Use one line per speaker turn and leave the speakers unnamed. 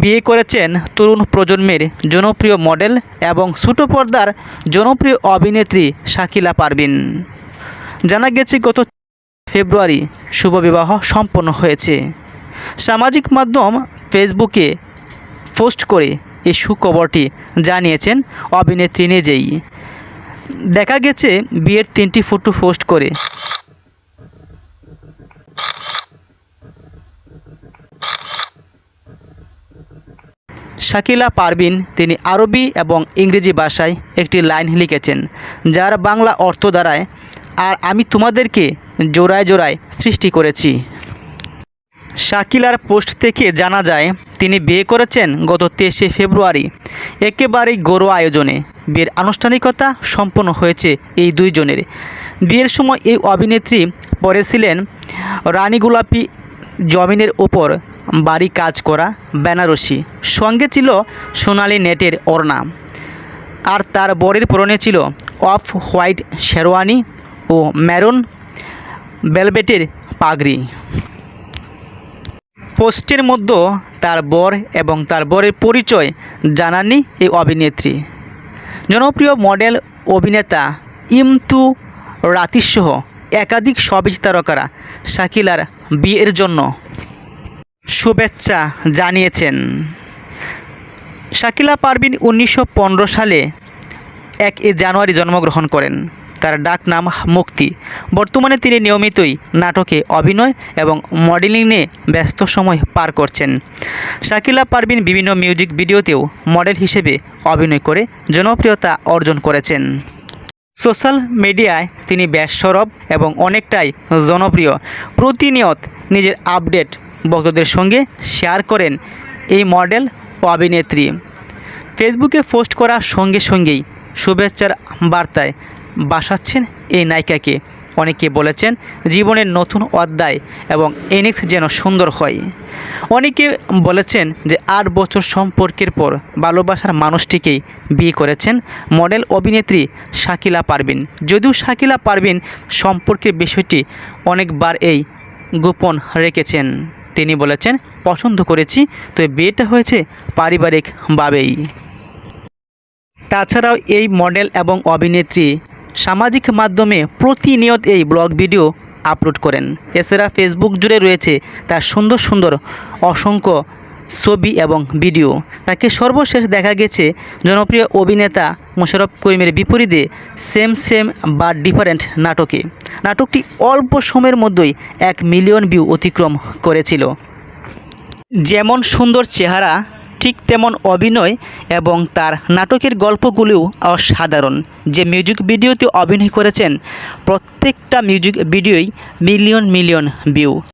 বিয়ে করেছেন তরুণ প্রজন্মের জনপ্রিয় মডেল এবং ছোটো পর্দার জনপ্রিয় অভিনেত্রী শাকিলা পারভিন। জানা গেছে, গত ফেব্রুয়ারি শুভবিবাহ সম্পন্ন হয়েছে। সামাজিক মাধ্যম ফেসবুকে পোস্ট করে এই সুখবরটি জানিয়েছেন অভিনেত্রী নিজেই। দেখা গেছে, বিয়ের তিনটি ফটো পোস্ট করে শাকিলা পারভিন, তিনি আরবি এবং ইংরেজি ভাষায় একটি লাইন লিখেছেন, যার বাংলা অর্থ দ্বারায়, আর আমি তোমাদেরকে জোড়ায় জোড়ায় সৃষ্টি করেছি। শাকিলার পোস্ট থেকে জানা যায়, তিনি বিয়ে করেছেন গত তেইশে ফেব্রুয়ারি, একেবারেই গৌরব আয়োজনে। বিয়ের আনুষ্ঠানিকতা সম্পন্ন হয়েছে এই দুইজনের। বিয়ের সময় এই অভিনেত্রী পরেছিলেন রানী গোলাপি জমিনের ওপর। বাড়ি কাজ করা বেনারসি। সঙ্গে ছিল সোনালি নেটের ওড়না। আর তার বরের পরনে ছিল অফ হোয়াইট শেরওয়ানি ও ম্যারুন বেলবেটের পাগড়ি। পোস্টের মধ্যে তার বর এবং তার বরের পরিচয় জানাননি এই অভিনেত্রী। জনপ্রিয় মডেল, অভিনেতা ইমতু রাতিসহ একাধিক সবিজ তারকারা শাকিলার বিয়ের জন্য শুভেচ্ছা জানিয়েছেন। শাকিলা পারভিন উনিশশো সালে এক জানুয়ারি জন্মগ্রহণ করেন। তার ডাক নাম মুক্তি। বর্তমানে তিনি নিয়মিতই নাটকে অভিনয় এবং মডেলিং নিয়ে ব্যস্ত সময় পার করছেন। শাকিলা পারভিন বিভিন্ন মিউজিক ভিডিওতেও মডেল হিসেবে অভিনয় করে জনপ্রিয়তা অর্জন করেছেন। সোশ্যাল মিডিয়ায় তিনি বেশ সরব এবং অনেকটাই জনপ্রিয়। প্রতিনিয়ত নিজের আপডেট ভক্তদের সঙ্গে শেয়ার করেন এই মডেল ও অভিনেত্রী। ফেসবুকে পোস্ট করার সঙ্গে সঙ্গেই শুভেচ্ছার বার্তায় বাসাচ্ছেন এই নায়িকাকে। অনেকে বলেছেন, জীবনের নতুন অধ্যায় এবং এনিক্স যেন সুন্দর হয়। অনেকে বলেছেন যে, আট বছর সম্পর্কের পর ভালোবাসার মানুষটিকেই বিয়ে করেছেন মডেল অভিনেত্রী শাকিলা পারভিন। যদিও শাকিলা পারভিন সম্পর্কের বিষয়টি অনেকবার এই গোপন রেখেছেন। তিনি বলেছেন, পছন্দ করেছি তো বিয়েটা হয়েছে পারিবারিকভাবেই। তাছাড়াও এই মডেল এবং অভিনেত্রী সামাজিক মাধ্যমে প্রতিনিয়ত এই ব্লগ ভিডিও আপলোড করেন। এছাড়া ফেসবুক জুড়ে রয়েছে তার সুন্দর সুন্দর অসংখ্য ছবি এবং ভিডিও। তাকে সর্বশেষ দেখা গেছে জনপ্রিয় অভিনেতা মোশাররফ করিমের বিপরীতে সেম সেম বা ডিফারেন্ট নাটকে। নাটকটি অল্প সময়ের মধ্যেই এক মিলিয়ন ভিউ অতিক্রম করেছিল। যেমন সুন্দর চেহারা, ঠিক তেমন অভিনয় এবং তার নাটকের গল্পগুলিও অসাধারণ। যে মিউজিক ভিডিওতে অভিনয় করেছেন, প্রত্যেকটা মিউজিক ভিডিওই মিলিয়ন মিলিয়ন ভিউ।